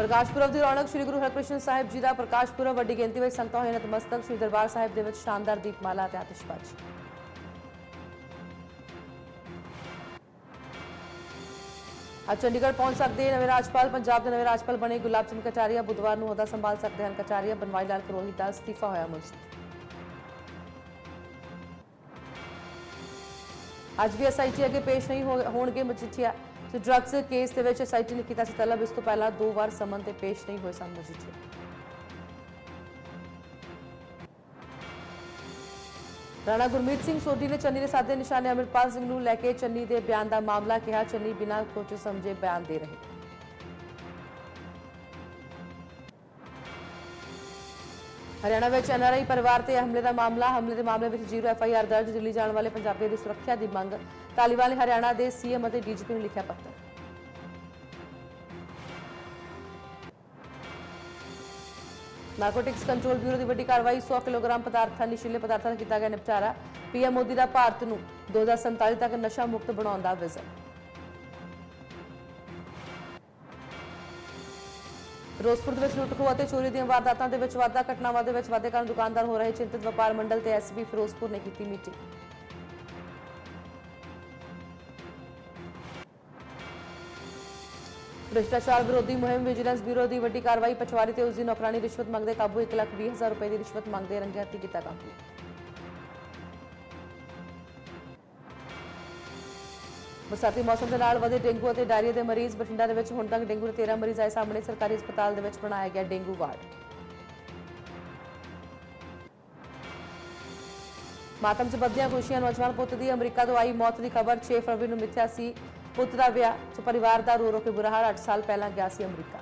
ਪ੍ਰਕਾਸ਼ ਪੁਰਬ ਦੀ ਰੌਣਕ ਸ੍ਰੀ ਗੁਰੂ ਹਰਕ੍ਰਿਸ਼ਨ ਸਾਹਿਬ ਜੀ ਦਾ ਪ੍ਰਕਾਸ਼ ਪੁਰਬ ਵੱਡੀ ਗਿਣਤੀ ਵਿੱਚ ਸੰਗਤਾਂ ਹੋਏ ਨਤਮਸਤਕ ਸ੍ਰੀ ਦਰਬਾਰ ਸਾਹਿਬ ਦੇ ਵਿੱਚ ਸ਼ਾਨਦਾਰ ਦੀਪਮਾਲਾ ਅਤੇ ਆਤਿਸ਼ਬਾਜ਼ੀ। ਅੱਜ ਚੰਡੀਗੜ੍ਹ ਪਹੁੰਚ ਸਕਦੇ ਨਵੇਂ ਰਾਜਪਾਲ, ਪੰਜਾਬ ਦੇ ਨਵੇਂ ਰਾਜਪਾਲ ਬਣੇ ਗੁਲਾਬ ਸਿੰਘ ਕਚਾਰੀਆ ਬੁੱਧਵਾਰ ਨੂੰ ਅਹੁਦਾ ਸੰਭਾਲ ਸਕਦੇ ਹਨ। ਕਚਾਰੀਆ ਬਨਵਾਈ ਲਾਲ ਕਰੋਹੀ ਦਾ ਅਸਤੀਫਾ ਹੋਇਆ ਮੁਲਤਵੀ ਅੱਜ ਵੀ ਐਸਆਈਟੀ ਅੱਗੇ ਪੇਸ਼ ਨਹੀਂ ਹੋਣਗੇ ਮਜੀਠੀਆ ਤੇ ਡਰੱਗਸ ਕੇਸ ਦੇ ਵਿੱਚ ਐਸਆਈਟੀ ਨੇ ਕੀਤਾ ਸੀ ਤਲਬ ਇਸ ਤੋਂ ਪਹਿਲਾਂ ਦੋ ਵਾਰ ਸਮਨ ਤੇ ਪੇਸ਼ ਨਹੀਂ ਹੋਏ ਸਨ ਮਜੀਠੀਆ ਰਾਣਾ ਗੁਰਮੀਤ ਸਿੰਘ ਸੋਢੀ ਨੇ ਚੰਨੀ ਦੇ ਸਾਦੇ ਨਿਸ਼ਾਨੇ ਅਮਰਪਾਲ ਸਿੰਘ ਨੂੰ ਲੈ ਕੇ ਚੰਨੀ ਦੇ ਬਿਆਨ ਦਾ ਮਾਮਲਾ ਕਿਹਾ। ਚੰਨੀ ਬਿਨਾਂ ਸੋਚੇ ਸਮਝੇ ਬਿਆਨ ਦੇ ਰਹੇ। ਹਰਿਆਣਾ ਵਿੱਚ ਐਨਆਰਆਈ ਪਰਿਵਾਰ ਤੇ ਹਮਲੇ ਦਾ ਮਾਮਲਾ, ਹਮਲੇ ਦੇ ਮਾਮਲੇ ਵਿੱਚ ਜ਼ੀਰੋ ਐਫਆਈਆਰ ਦਰਜ, ਦਿੱਲੀ ਜਾਣ ਵਾਲੇ ਪੰਜਾਬੀਆਂ ਦੀ ਸੁਰੱਖਿਆ ਦੀ ਮੰਗ। ਤਾਲੀਬਾਨ ਨੇ ਹਰਿਆਣਾ ਦੇ ਸੀਐਮ ਅਤੇ ਡੀਜੀਪੀ ਨੂੰ ਲਿਖਿਆ ਪੱਤਰ। ਨਾਰਕੋਟਿਕਸ ਕੰਟਰੋਲ ਬਿਊਰੋ ਦੀ ਵੱਡੀ ਕਾਰਵਾਈ 100 ਕਿਲੋਗ੍ਰਾਮ ਪਦਾਰਥਾਂ, ਨਸ਼ੀਲੇ ਪਦਾਰਥਾਂ ਦਾ ਕੀਤਾ ਗਿਆ ਨਿਪਟਾਰਾ। ਪੀਐਮ ਮੋਦੀ ਦਾ ਭਾਰਤ ਨੂੰ 2047 ਤੱਕ ਨਸ਼ਾ ਮੁਕਤ ਬਣਾਉਣ ਦਾ ਵਿਜ਼ਨ। ਫਿਰੋਜ਼ਪੁਰ ਦੇ ਵਿੱਚ ਲੁੱਟ ਖੋਹ ਅਤੇ ਚੋਰੀ ਦੀਆਂ ਵਾਰਦਾਤਾਂ ਦੇ ਵਿੱਚ ਵਾਧਾ, ਘਟਨਾਵਾਂ ਦੇ ਵਿੱਚ ਵਾਧੇ ਕਾਰਨ ਦੁਕਾਨਦਾਰ ਹੋ ਰਹੇ ਚਿੰਤਤ ਵਪਾਰ ਮੰਡਲ ਤੇ ਐਸਬੀ ਫਿਰੋਜ਼ਪੁਰ ਨੇ ਕੀਤੀ ਮੀਟਿੰਗ। ਭ੍ਰਿਸ਼ਟਾਚਾਰ ਵਿਰੋਧੀ ਮੁਹਿੰਮ ਵਿਜੀਲੈਂਸ ਬਿਊਰੋ ਦੀ ਵੱਡੀ ਕਾਰਵਾਈ ਪਚਵਾਰੀ ਤੇ ਉਸ ਦੀ ਨੌਕਰਾਨੀ ਰਿਸ਼ਵਤ ਮੰਗਦੇ ਕਾਬੂ 1 ਲੱਖ 20 ਹਜ਼ਾਰ ਰੁਪਏ ਦੀ ਰਿਸ਼ਵਤ ਮੰਗਦੇ ਰੰਗੇ ਹੱਥੀਂ ਕੀਤਾ ਕਾਬੂ। ਬਰਸਾਤੀ ਮੌਸਮ ਦੇ ਨਾਲ ਵਧੇ ਡੇਂਗੂ ਅਤੇ ਡਾਇਰੀਆ ਦੇ ਮਰੀਜ਼ ਬਠਿੰਡਾ ਦੇ ਵਿੱਚ ਹੁਣ ਤੱਕ ਡੇਂਗੂ ਦੇ 13 ਮਰੀਜ਼ ਆਏ ਸਾਹਮਣੇ। ਸਰਕਾਰੀ ਹਸਪਤਾਲ ਦੇ ਵਿੱਚ ਬਣਾਇਆ ਗਿਆ ਡੇਂਗੂ ਵਾਰਡ। ਮਾਤਮ 'ਚ ਬੱਦੀਆਂ ਖੁਸ਼ੀਆਂ ਨੌਜਵਾਨ ਪੁੱਤ ਦੀ ਅਮਰੀਕਾ ਤੋਂ ਆਈ ਮੌਤ ਦੀ ਖਬਰ 6 ਫਰਵਰੀ ਨੂੰ ਮਿੱਥਿਆ ਸੀ। ਪੁੱਤ ਦਾ ਵਿਆਹ, ਸੋ ਪਰਿਵਾਰ ਦਾ ਰੋ ਰੋ ਕੇ ਬੁਰਾ ਹਾਲ 8 ਸਾਲ ਪਹਿਲਾਂ ਗਿਆ ਸੀ ਅਮਰੀਕਾ।